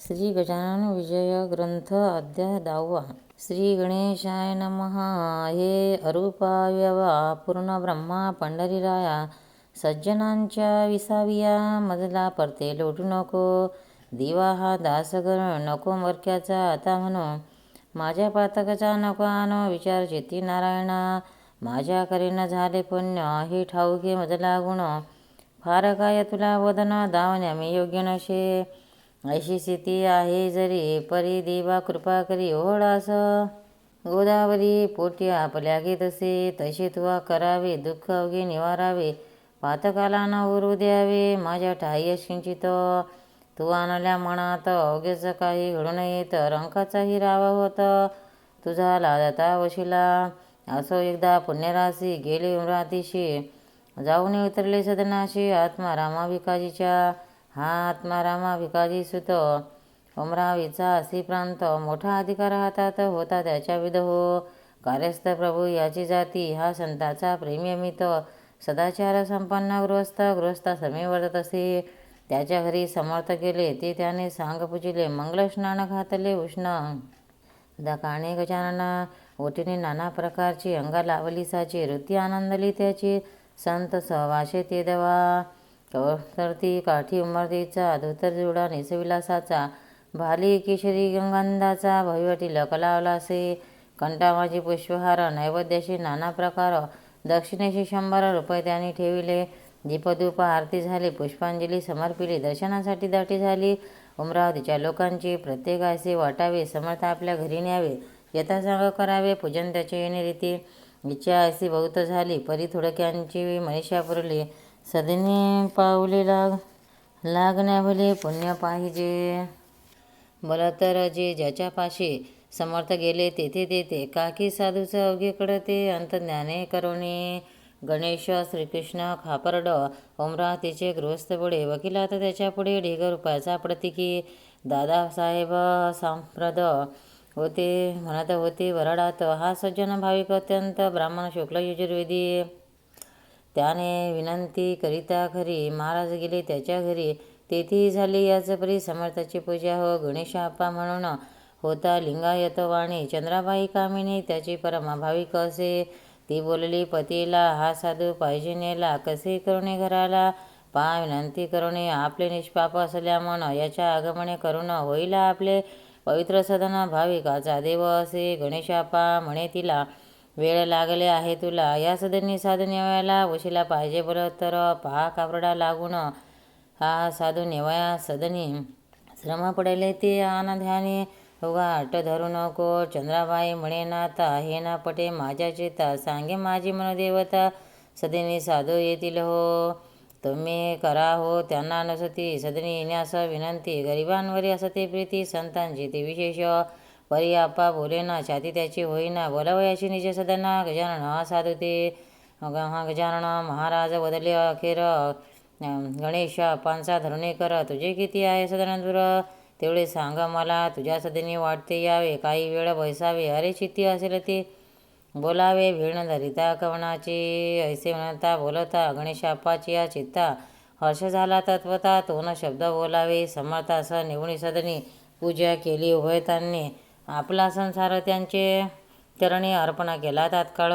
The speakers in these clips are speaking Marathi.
श्री गजानन विजय ग्रंथ अध्याय दहावा श्री गणेशाय नमः। हे अरूपाव्यवा पूर्ण ब्रह्मा पंढरीराया सज्जनांच्या विसाविया मजला परते लोटू नको दिवा हा दासगर नको मरक्याचा आता म्हणू माझ्या पातकाचा नको आनो विचार चेती नारायणा माझ्या करीन झाले पुण्य हे ठाऊके मजला गुण फार काय तुला वदन दावण्या मी योग्य नशे अशी स्थिती आहे जरी परी देवा कृपा करी ओढास. गोदावरी पोटी आपल्या घेत असे तसे तुवा करावे दुःख अवघे निवारावे. पातकाला न उरू द्यावे माझ्या ठाई किंचित तू आणल्या मनात अवघेच काही घडू नये तर अंकाचाही रावा होत. तुझा लादता वशिला असो एकदा पुण्यराशी गेले उमरातीशी. जाऊन उतरले सदनाशी आत्मा रामाभिकाजीच्या हा आत्मारामा भिकाजी सुत उमरावीचा असी प्रांत मोठा अधिकार हातात होता त्याच्या विध हो कार्यस्थ प्रभू याची जाती हा संताचा प्रेमी सदाचार संपन्न गृहस्थ गृहस्थ समी वर्तत असे. त्याच्या घरी समर्थ केले ते त्याने सांग पुजिले मंगल स्नान घातले उष्ण. दकाणे गजानना ओटीने नाना प्रकारची अंगा लावलीसाची वृत्ती आनंदली त्याची. संत सहवाशे ते देवा. कवतरती काठी उमरतीचा धोतरजुडा निसविलासाचा भाली केशरी गंगांधाचा भैवटी लकलावला असे पुष्पहार नैवेद्याशी नाना प्रकार दक्षिणेशी शंभर रुपये त्यांनी ठेविले. दीपधूप आरती झाली पुष्पांजली समर्पिली दर्शनासाठी दाटी झाली. अमरावतीच्या लोकांची प्रत्येकाचे वाटावे समर्थ आपल्या घरी न्यावे यथासांग करावे पूजन त्याच्या येणे रीती. इच्छा अशी बहुत झाली परी थोडक्यांची मनीषा पुरली सदने पावले लाग लागण्या भले पुण्य पाहिजे. बल तर जे ज्याच्यापाशी समर्थ गेले तेथे तेथे काकी साधूचं अवघे कडते अंतज्ञाने करुणे गणेश श्रीकृष्ण खापरड अमरावतीचे गृहस्थ पुढे वकिलात त्याच्या पुढे ढिग रुपयाचा प्रतिकी. दादासाहेब सांप्रद होते म्हणत होते वरडात हा सज्जन भाविक अत्यंत ब्राह्मण शुक्ल यजुर्वेदी. त्याने विनंती करिता खरी महाराज गेले त्याच्या घरी. तेथी झाली याच परी समर्थाची पूजा हो गणेशाप्पा म्हणून होता लिंगायत वाणी. चंद्राबाई कामिनी त्याची परमाभाविक असे ती बोलली पतीला हा साधू पाहिजे नेला कसे करुणे घराला? पा विनंती करुणे आपले निष्पाप असल्या म्हण याच्या आगमने करून होईल आपले पवित्र सदन. भाविकाचा देव असे गणेशापा म्हणे तिला वेळ लागले आहे तुला. या सदनी साधू नेवायला वशिला पाहिजे बरं तर पहा कापरडा लागून. हा साधू नेवाया सदनी. श्रम पडले ते आनध्याने उगा अट धरू नको. चंद्राबाई म्हणे नाता हे ना पटे माझ्या चेता. सांगे माझी मनदेवता. सदनी साधू येतील हो. तुम्ही करा हो त्यांना नसती. सदनी येण्यास विनंती. गरिबांवरी असते प्रीती संतांची ते विशेष. परी आप्पा बोले ना छाती त्याची होईना. बोलावयाची निज सदना. गजानन हा साधू ते. हा गजानन महाराज बदले अखेर गणेश पांचा धरणे कर. तुझे किती आहे सदनदूर तेवढे सांग मला. तुझ्या सदनी वाटते यावे. काही वेळ बैसावे. अरे चित्ती असेल ते. बोलावे भीण धरिता कवनाची. ऐसे म्हणता बोलता गणेशाप्पाची या चित्ता. हर्ष झाला तत्वता. तोन शब्द बोलावे. समर्था स निवणी सदनी. पूजा केली उभयतांनी आपला संसार त्यांचे चरणी अर्पणा केला तात्काळ.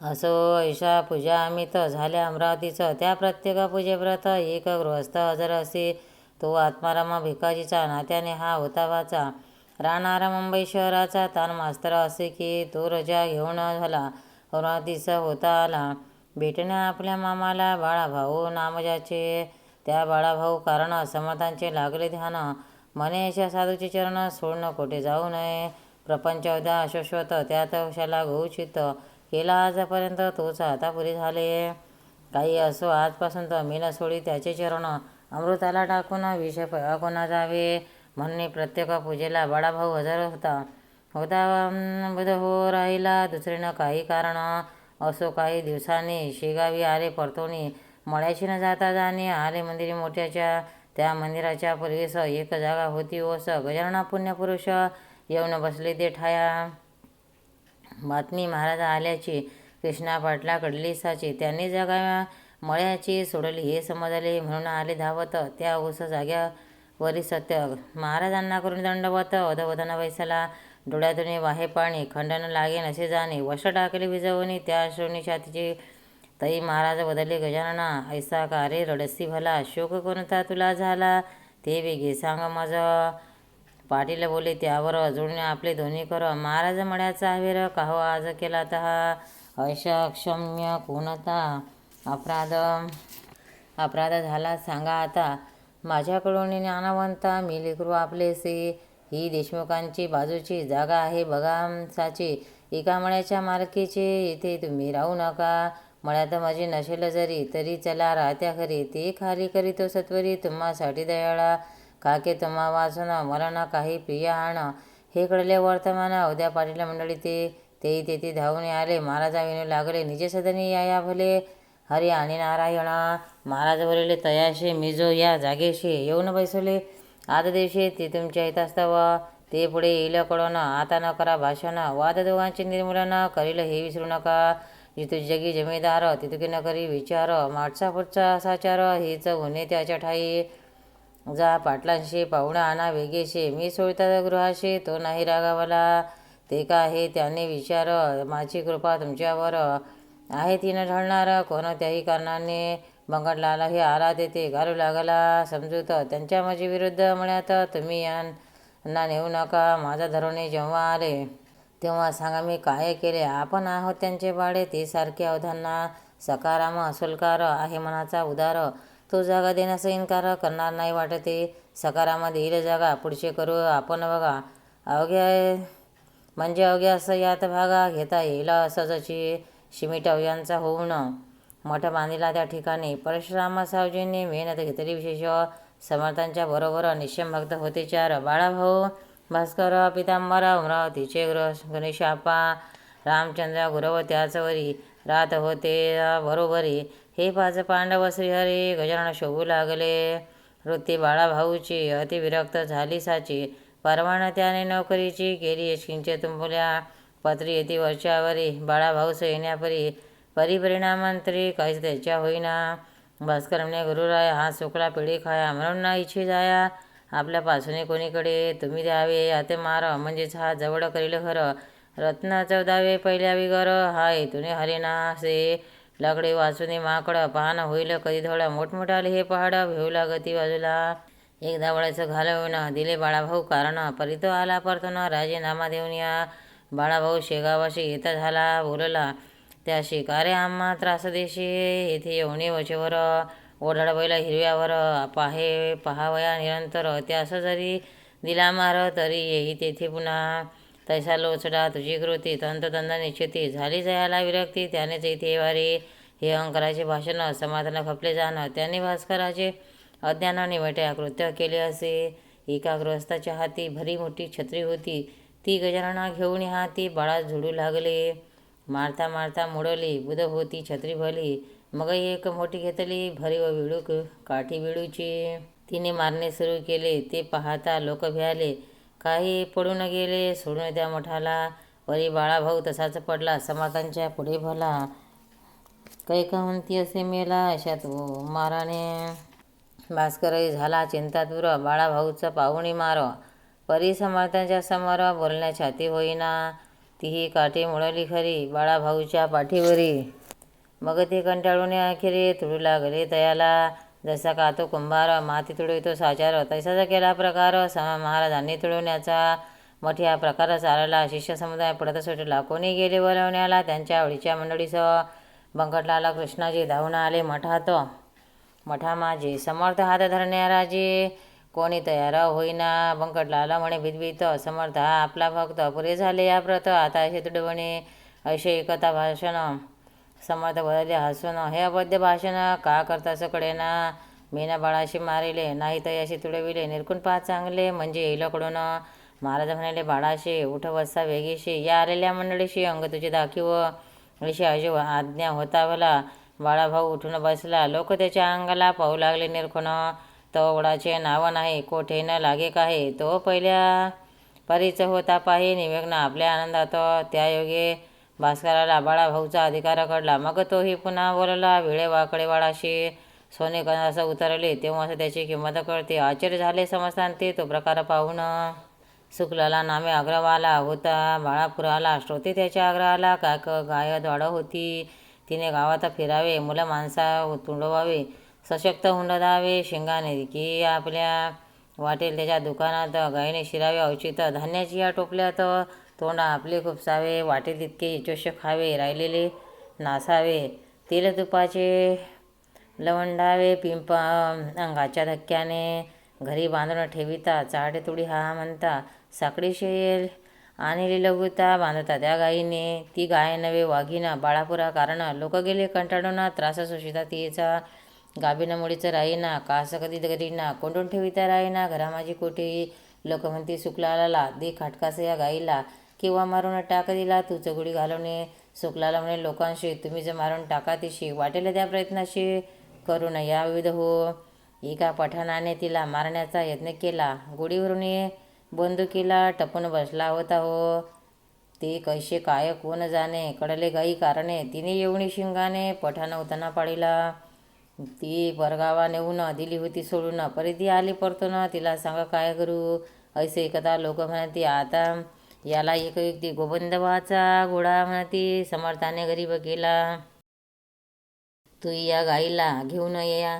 असो ऐशा पूजा अमित झाल्या अमरावतीचं. त्या प्रत्येक पूजेव्रत एक गृहस्थ हजर असे. तो आत्मारामा भिकाजीचा नात्याने हा होतावाचा राहणारा मुंबई शहराचा तान मास्तर असे की तो रजा घेऊन झाला. अमरावतीचा होता आला. भेटण्या आपल्या मामाला बाळाभाऊ नामजाचे. त्या बाळाभाऊ कारण समर्थांचे लागले ध्यान. मने अशा साधूचे चरण सोडणं कोठे जाऊ नये. प्रपंच उद्या अशोश्वत त्यात वशाला घोषित केला आजपर्यंत तोच आतापुरी झाले. काही असो आजपासून तर मीन सोडी त्याचे चरण. अमृताला टाकून विष कोणा जावे? म्हणणे प्रत्येक पूजेला बडाभाऊ हजर होता. होता बुध हो राहिला. दुसरीनं काही कारण. असो काही दिवसांनी शेगावी आले परतोनी. मळ्याशी न जाता जाणे. आले मंदिरी मोठ्याच्या त्या मंदिराच्या पूर्वीस एक जागा होती ओस गजानना पुण्यपुरुष येऊन बसले ते ठाया. बातमी महाराज आल्याची कृष्णा पाटला कडलीसाची त्यांनी जागा मळ्याची सोडली हे समजले म्हणून आले धावत. त्या ओस जाग्या वरी सत्य महाराजांना करून दंडवत अधवधन वैसला डोळ्यातून वाहे पाणी खंडन लागे नसे जाणे वस्त्र टाकले विजवणी त्या श्रोणी छातीची तई महाराज बदलले गजानना ऐसा का रे रडसी भला शोक कोणता तुला झाला? ते वेगे सांग मज. पाटील बोले त्यावर जोडणे आपले दोन्ही कर. महाराज मळ्याचा हवेर काहो आज केला तहा? ऐशा क्षम्य कोणता अपराध? अपराध झाला सांगा आता. माझ्याकडून ज्ञानवंता मी लेकरू आपलेसे ही देशमुखांची बाजूची जागा आहे बघा साची एका मळ्याच्या मालकीचे इथे तुम्ही राहू नका. मळ्यात माझी नसेल जरी तरी चला राहत्या खरी ते खाली करीतो सत्वरी तुम्हासाठी दयाळा. काके तुम्हा वाचून मला ना काही प्रिय आण. हे कळले वर्तमान उद्या पाटील मंडळी ते तेही तेथे धावून आले. महाराजा विनू लागले निजे सदनी या या भले. हरी आणि नारायण. महाराज बोलले तयाशे मिजो या जागेशी येऊन बैसले. आद दिवशी ते तुमच्या हितास्तव ते पुढे येईल कळून. आता न करा भाषण. वाद दोघांचे निर्मूलन करील हे विसरू नका. जिथे जगी जमीदार तितुकी न करी विचार माठचा पुढचा साचार हेच गुन्हे त्याच्या ठाई. जा पाटलांशी पाहुणा आणा वेगेशी मी सोडता गृहाशी तो नाही रागावला. ते का हे त्याने विचार माझी कृपा तुमच्यावर आहे ती न ढळणार कोणत्याही कारणाने. बंगडलाला हे आला तेथे घालू लागला. समजूत त्यांच्या माझी विरुद्ध म्हणत तुम्ही यांना नेऊ नका माझा धरणे जेव्हा आले. तेव्हा सांगा मी काय केले? आपण आहोत त्यांचे बाळे ते सारखे अवधांना सकाराम असुलकार आहे मनाचा उदार. तो जागा देण्याचा इन्कार करणार नाही वाटते सकाराम देईल जागा पुढचे करू आपण बघा. अवघ्या म्हणजे अवघ्या असं यात भागा घेता येईल असंची शिमिट अवघ्यांचा होऊन. मठ बांधिला त्या ठिकाणी परशुराम सावजींनी मेहनत घेतली. विशेष समर्थांच्या बरोबर निश्चयभक्त होते चार. बाळाभाऊ भास्कर पितांबर अमरावतीचे ग्रह गणेशाप्पा रामचंद्र गुरव त्याचवरी रात होते बरोबरी. हे पाच पांडव श्रीहरी गजानन शोभू लागले. वृत्ती बाळाभाऊची अतिविरक्त झाली साची परवाना त्याने नोकरीची केली. किंचे तुंबल्या पत्री येती वरच्यावरी बाळाभाऊस येण्यापरी परिपरिणामंत्री काहीच त्याच्या होईना. भास्करमने गुरुराय हा सुकला पिढी खाया म्हणून ना इच्छी जाया. आपल्या पासून कोणीकडे तुम्ही द्यावे आते मार. म्हणजेच हा जवळ करील खरं. रत्नाचं चौदावे पहिल्या विगर हाय तुने हरिना से लगडे वाचुने माकड. पान होईल कधी थोडा मोठमोठाले हे पहाड. भेवला गती बाजूला. एकदा वळायचं घालवून दिले बाळाभाऊ कारण. परितो आला परतून. राजीनामा देऊन या. बाळाभाऊ शेगावाशी येता झाला बोलला. त्या शिकारे आम्हा त्रास देशी येथे येऊन वचेवर. ओढाड बैला हिरव्यावर पाहे पहावया निरंतर. त्यास जरी दिला मार तरी येई तेथे पुन्हा. तैसा लोचडा तुझी कृती तंततंत निश्चिती. झाली जयाला विरक्ती त्यानेच इथे वारी. हे अंकराचे भाषण समाधान खपले जाणं. त्याने भास्कराचे अज्ञानाने निवट्या कृत्य केले असे. एका गृहस्थाच्या हाती भरी मोठी छत्री होती. ती गजानना घेऊन हाती बाळात झुडू लागले. मारता मारता मोडली बुध होती छत्री भली. मग एक मोठी घेतली भरी व विळूक काठी विळूची तिने मारणे सुरू केले. ते पाहता लोक भ्याले काही पडून गेले सोडून त्या मठाला. वरी बाळाभाऊ तसाच पडला समातांच्या पुढे भला. कैकावंती असे मेला अशात माराने. भास्करही झाला चिंतातुर बाळाभाऊचा पाहुणी मार. परी समर्थांच्या समोर बोलण्या छाती होईना. तीही काठी मुळली खरी बाळाभाऊच्या पाठीवरी. मग ते कंटाळून अखेरी तुडू लागले तयाला. जसा का तो कुंभार माती तुडवितो साचार तैसाचा केला प्रकार स महाराजांनी तुडवण्याचा मोठ्या प्रकार चालला शिष्य समुदाय पडत सुटला. कोणी गेले बोलवण्याला? त्यांच्या आवडीच्या मंडळीसह बंकटलाला कृष्णाजी धावून आले. मठात मठा माझे. समर्थ हात धरण्याराजे कोणी तयार होईना? बंकटलाला म्हणे भीतभीत समर्थ हा आपला भक्त. पुरे झाले या व्रत. आता असे तुडवणे असे एकता भाषण समर्थ बदलले हसून हे अबद्ध भाषण का करता सकडे ना मी मीना बाळाशी मारिले नाही तर अशी तुडविले. निरकून पहा चांगले म्हणजे येईलकडून महाराज म्हणाले बाळाशी उठ वसा वेगीशी. या आलेल्या मंडळीशी अंग तुझे दाखीव. अशी अजो आज्ञा होता होतावला. बाळाभाऊ उठून बसला. लोक त्याच्या अंगाला पाहू लागले निरखून. तो वडाचे नाव नाही कोठे न लागे काय तो पहिल्या परीच होता पाही. निवेग्न आपल्या आनंदात. त्या योगे भास्कराला बाळाभाऊचा अधिकार कळला मग तोही पुन्हा बोलला विळे वाकडे सोने असं उतरले. तेव्हा असं त्याची किंमत कळते. आश्चर्य झाले समजताना ते तो प्रकार पाहून शुक्लाला नामे अग्रवाला होता बाळापुराला श्रोते त्याच्या आग्रहाला. काक गाय द्वाड होती. तिने गावात फिरावे. मुलं माणसा तुंडवावे. सशक्त हुंडदावे शिंगाने की आपल्या वाटेल त्याच्या दुकानात गायीने शिरावे. औचित धान्याची या टोपल्यात तोंड आपले खुपसावे वाटेल तितके इचोष्य खावे राहिलेले नासावे तेल तुपाचे लवंडावे पिंप अंगाच्या धक्क्याने घरी बांधून ठेविता चाटे तुडी हा म्हणता साकडी शेल आणि लघुता बांधता त्या गायीने ती गाय नवे वाघिना बाळापुरा कारण लोक गेले कंटाळून त्रास सुशिता तिचा गाबीनं मुळीचं राहीना कास कधी करीना कोंडून ठेविता राहीना घरा माझी कोठी लोक म्हणती सुकलाला दे खाटकास या गाईला किंवा मारून टाक दिला तू चगुडी घालवणे सुकलाला म्हणे लोकांशी तुम्ही जर मारून टाका तिशी वाटेल त्या प्रयत्नाशी करू या विविध हो एका पठाणाने तिला मारण्याचा यत्न केला. गोडीवरून बंदुकीला टपून बसला होता हो. ते कैसे काय कोण जाणे कडले गाई कारणे. तिने येऊनी शिंगाने पठाण होताना पाडिला. ती परगावा नेऊन दिली होती सोडून. परी ती आली परतून तिला सांगा काय करू? ऐसे एकदा लोक म्हणती आता याला एक व्यक्ती गोबंधवाचा घोडा म्हणते समर्थाने गरीब केला तू या गाईला घेऊन या.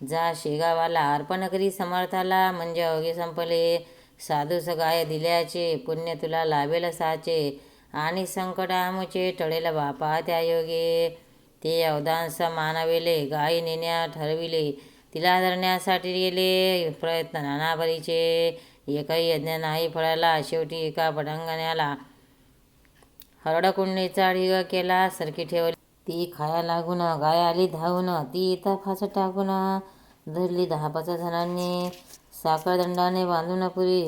जा शेगावाला अर्पण करी समर्थाला. म्हणजे अवघे संपले. साधूस गाय दिल्याचे पुण्य तुला लाभेल साचे. आणि संकट आमचे टळेल बापा त्या योगे ते अवदांस मानविले गाई नेण्या ठरविले. तिला धरण्यासाठी गेले प्रयत्न नानाबरीचे एकही यज्ञ नाही फळाला. शेवटी एका पटांगण्याला हरडकुंडीचा ढिग केला सरकी ठेवली. ती खाया लागून गाय आली धावून. ती इथं फास टाकून धरली दहा पाच जणांनी साखळदंडाने बांधून पुरी.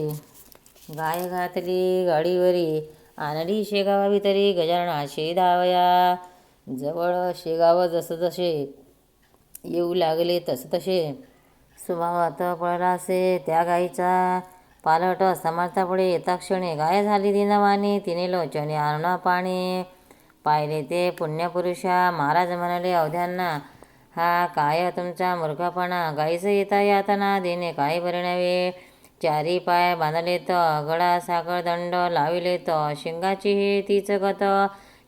गाय घातली गाडीवरी. आणली शेगावा भितरी गजाननाशी धावया. जवळ शेगाव जसं जसे येऊ लागले तसे तसे. स्वभावात पळला असे. त्या गाईचा पालट समर्थापुढे येता क्षणी गाय झाली दिनवाणी. तिने लोचने आणा पाणी. पाहिले ते पुण्यपुरुषा. महाराज म्हणाले अवध्यांना हा काय हो तुमचा मूर्खपणा? गाईचं येता यातना देणे काय परिणावे चारी पाय बांधले तर गळा साखर दंड लाविले तर शिंगाची हे तीच गत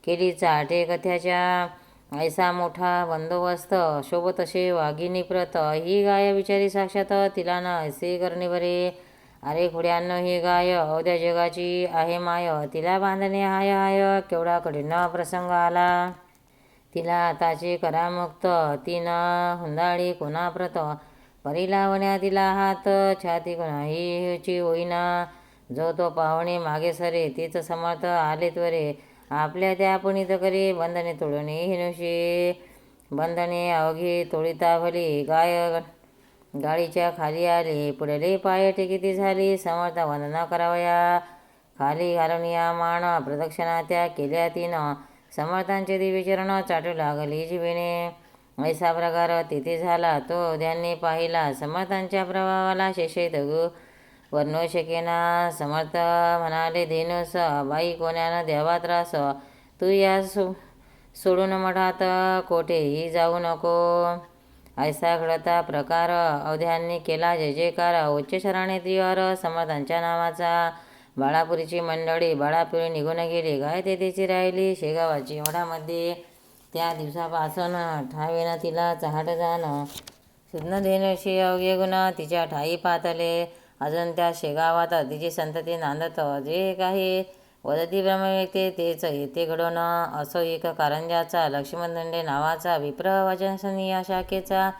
केली चाटे कथ्याच्या. ऐसा मोठा बंदोबस्त शोभत असे वाघिनी प्रत ही गाय विचारी साक्षात तिला ना ऐसे करणे बरे. अरे खुड्यांनो ही गाय अवध्या जगाची आहे माय. तिला बांधणे हाय हाय केवढा कठीण प्रसंग आला. तिला आताची करामुक्त तिनं हुंदाळी कोणाप्रत परी लावण्या तिला हात छाती कोणाहीची होईना. जो तो पाहुणे मागे सरे तीच समर्थ आले त्वरे आपल्या त्या पुनीत करी बंधने तोडणे हिनुषी बंधने अवघी तोडिता भली. गाय गाडीच्या खाली आली पुढले पाय टिकिती झाली समर्थ वंदना करावया. खाली घालून या मान प्रदक्षिणा त्या केल्या तिनं. समर्थांचे दिव्यचरण चाटू लागली जीवेने. ऐसा प्रकार तिथे झाला तो त्यांनी पाहिला. समर्थांच्या प्रभावाला शिष्य गु वर्णू शकेना समर्थ म्हणाले धेनुस बाई कोण्यानं द्यावा त्रास तू या सो सोडून मठात कोठेही जाऊ नको ऐसा घडता प्रकार अवध्यांनी केला जय जयकार उच्च शरणे त्रिवार समर्थांच्या नावाचा बाळापुरीची मंडळी बाळापुरी निघून गेली गाय तेथेची राहिली शेगावाची वडामध्ये त्या दिवसापासून ठावेनं तिला चहाट जाणं सुज्ञ धेनुशी अवघे गुण तिच्या ठाई पातले अजून त्या शेगावात अधीची संतती नांदत जे काही वदती येते तेच येते घडवणं असो एक कारंजाचा लक्ष्मण दंडे नावाचा विप्रवचनसनी या शाखेचा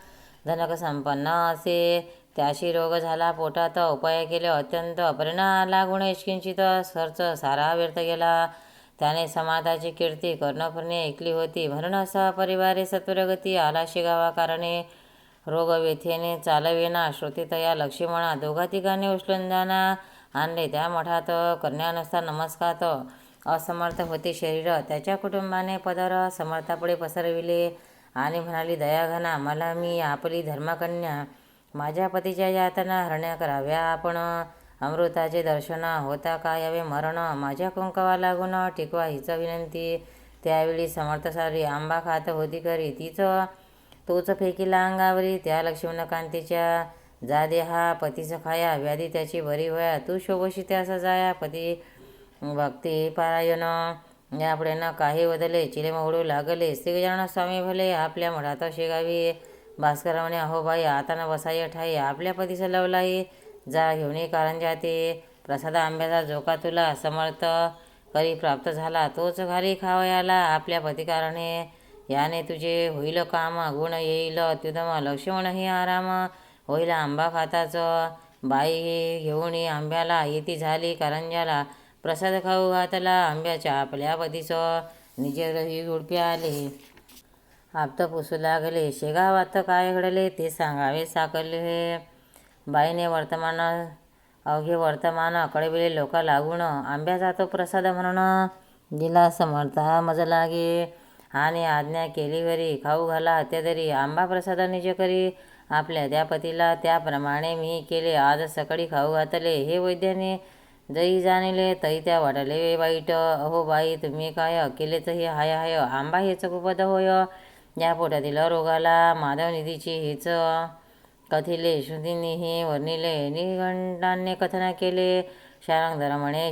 धनक संपन्न असे. त्याशी रोग झाला पोटात उपाय केले अत्यंत परिणाम गुणेश किंचित खर्च सारा व्यर्थ गेला. त्याने समाधाची कीर्ती कर्णपूर्णे ऐकली होती. म्हणून असा परिवारे सत्वरगती आला शिगावा कारणे रोगव्यथेने चालविना. चालवेना श्रोतितया लक्ष्मणा दोघा तिघांनी उचलून जाना आणले. त्या मठात कन्यानुसार नमस्कार असमर्थ होते शरीर. त्याच्या कुटुंबाने पदर समर्थापुढे पसरविले आणि म्हणाली दयाघना मला मी आपली धर्मकन्या माझ्या पतीच्या यातना हरण्या कराव्या. आपण अमृताचे दर्शन होता का यावे मरण? माझ्या कुंकवा लागून टिकवा हिचं विनंती. त्यावेळी समर्थसारी आंबा खात होती करी तिचं तोच फेकिला अंगावरी त्या लक्ष्मणकांतीच्या जा दे हा पतीचा खाया व्याधी त्याची बरी होया. तू शोभशी त्याचा जाया पती भक्ती पारायण. यापुढे ना काही बदले चिले मोडू लागले. श्रीगजानन स्वामी भले आपल्या मठात शेगावी. भास्कर म्हणे अहो बाई आता ना बसाय ठाई. आपल्या पतीचं लवलाई. जा घेऊन कारंजा ते प्रसाद आंब्याचा जोका तुला समर्थ करी प्राप्त झाला. तोच घरी खावयाला आपल्या पतिकारणे याने तुझे होईल काम गुण येईल अत्युतम लक्ष्मणही आराम. होईल आंबा खाताचं. बाई घेऊन आंब्याला. येती झाली करंजाला प्रसाद खाऊ घातला आंब्याच्या आपल्या पतीचं. निजेही गुडपे आले. आप्त पुसू लागले. शेगावात काय घडले ते सांगावे साकले. बाईने वर्तमान अवघे वर्तमान कळविले लोक लागून आंब्याचा तो प्रसाद म्हणून दिला समर्था मज लागे. आणि आज्ञा केली वरी. खाऊ घाला त्यातरी आंबा प्रसाद जे करी आपल्या त्या पतीला त्याप्रमाणे मी केले. आज सकाळी खाऊ घातले. हे वैद्याने जई जाणले तई त्या वाटले वाईट अहो बाई तुम्ही काय केलेच हे हाय हाय? आंबा हेच कुपद होय? या पोटातील रोगाला माधव निधीची हेच कथिले. श्रुतींनीही वर्णिले. निघंटांनी कथन केले. शारंगधर म्हणे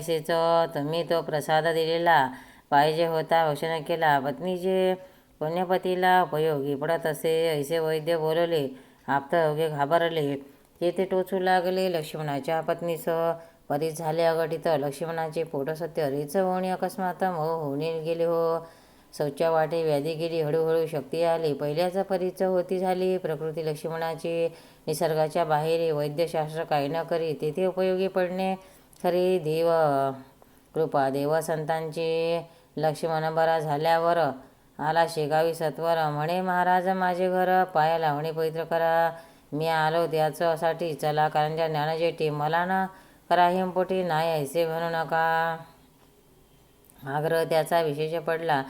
तुम्ही तो प्रसाद दिलेला पाहिजे होता वचन केला. पत्नीचे पुण्यपतीला उपयोगी पडत असे ऐसे वैद्य बोलवले आप्त अवघे घाबरले. तेथे टोचू लागले. लक्ष्मणाच्या पत्नीसह परीच झाले अघटित. लक्ष्मणाचे पोट सत्य रीच होणे अकस्मात मोह होणे गेले हो. शौच्या वाटे व्याधी गेली. हळूहळू शक्ती आली. पहिल्याच परीच होती झाली. प्रकृती लक्ष्मणाची निसर्गाच्या बाहेर वैद्यशास्त्र काही न करी तेथे उपयोगी पडणे खरी देव. कृपा देव संतांची लक्ष्मण बरा झाल्यावर आला शेगावी सत्वर. म्हणे महाराज माझे घर पाया लावणे पवित्र करा. मी आलो त्याच्यासाठी. चला कारंजा ज्ञानजेटी मला ना करा हिमपोटी नाही ऐसे म्हणू नका. आग्रह त्याचा विशेष पडला.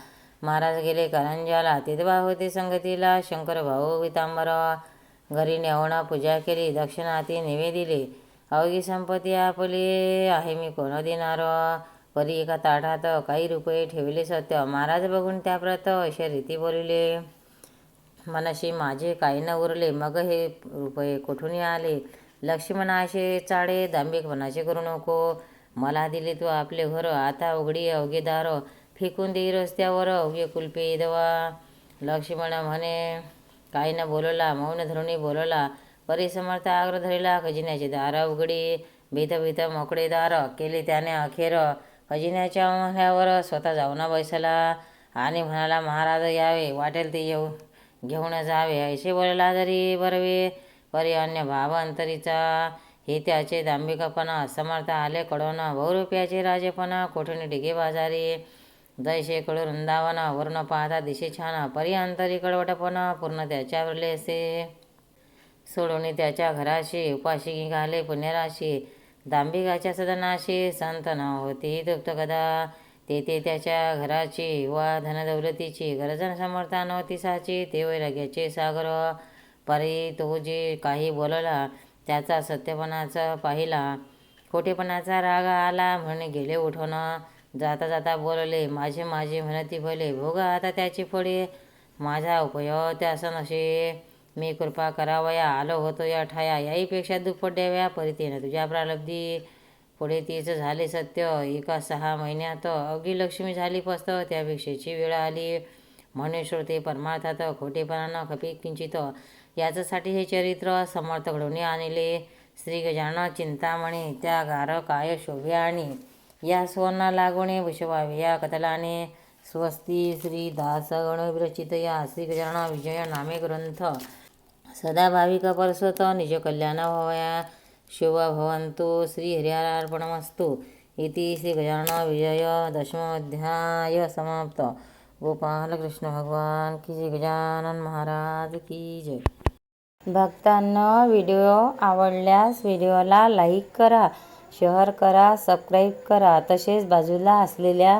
महाराज गेले करंजाला तिथवा होते संगतीला. शंकर भाऊ वितांबर घरी नेवणा पूजा केली. दक्षिणाती निवेदिले. अवघी संपत्ती आपली आहे. मी कोण देणार? परी एका ताटात काही रुपये ठेवले सत्य. महाराज बघून त्याप्रत अशा रीती बोलिले मनाशी माझे काही न उरले मग हे रुपये कुठून आले? लक्ष्मणाचे चाळे दांभिकपणाचे करू नको. मला दिले तू आपले घर आता उघडी अवघे दार. फेकून देई रस्त्यावर अवघे कुलपे दवा. लक्ष्मण म्हणे काही न बोलला मौन धरुणी बोलला. परिसमर्थ आग्र धरला खजिन्याचे दार उघडी. भीत भीत मोकळे दार केले त्याने अखेर. खजिन्याच्या म्हणल्यावर स्वतः ना बैसाला आणि म्हणाला महाराज यावे वाटेल ते येऊ घेऊन जावे. ऐसे बोलला जरी बरवे परी अन्य भाव अंतरीचा हे त्याचे दांभिकपणा समर्थ आले कडवणं बहुरुपयाचे राजेपणा कोठणी डिगे बाजारी? जैसे कडू वृंदावना वर्ण पाहता दिशे छान परी अंतरी कडवटपणा पूर्ण त्याच्यावरले असे. सोडून त्याच्या घराशी उपाशी निघाले पुण्यराशी. दांभिकाच्या सदनाशी संत होती. तृप्त कदा तेथे त्याच्या घराची वा धनदौलतीची गरजन समर्था नव्हती साची. ते वैराग्याचे सागर परी तो जे काही बोलला त्याचा सत्यपणाचा पाहिला. खोटेपणाचा राग आला म्हणे गेले उठवण जाता जाता बोलले माझे माझे म्हणती भले भोगा आता त्याची फळे. माझा उपयोग त्यास असे मी कृपा करावया आलो होतो या ठाया याहीपेक्षा दुप्पट द्याव्या परितीनं. तुझ्या प्रालब्धी पुढे तीच झाले सत्य. एका सहा महिन्यात अगदी लक्ष्मी झाली पस्त त्यापेक्षाची वेळ आली. म्हणे श्रोते परमार्थात खोटेपणानं खपी किंचित. याच्यासाठी हे चरित्र समर्थ घडवणे आणले. श्री गजानन चिंतामणी त्या गार काय शोभे आणि या सुवर्ण लागुणे विषवावे या कथलाने स्वस्ती श्री दास विरचित या श्री गजानन विजय नामे ग्रंथ. सदा भाविक परसत निज कल्याण भवया। शिव भवंतो श्री हरिहरार्पणमस्तु इति श्री गजानन विजय दशमोध्याय समाप्त। गोपाल कृष्ण भगवान की जय। गजानन महाराज की जय। भक्तांना व्हिडिओ आवडल्यास व्हिडिओला लाईक करा शेअर करा सबस्क्राईब करा. तसेच बाजूला असलेल्या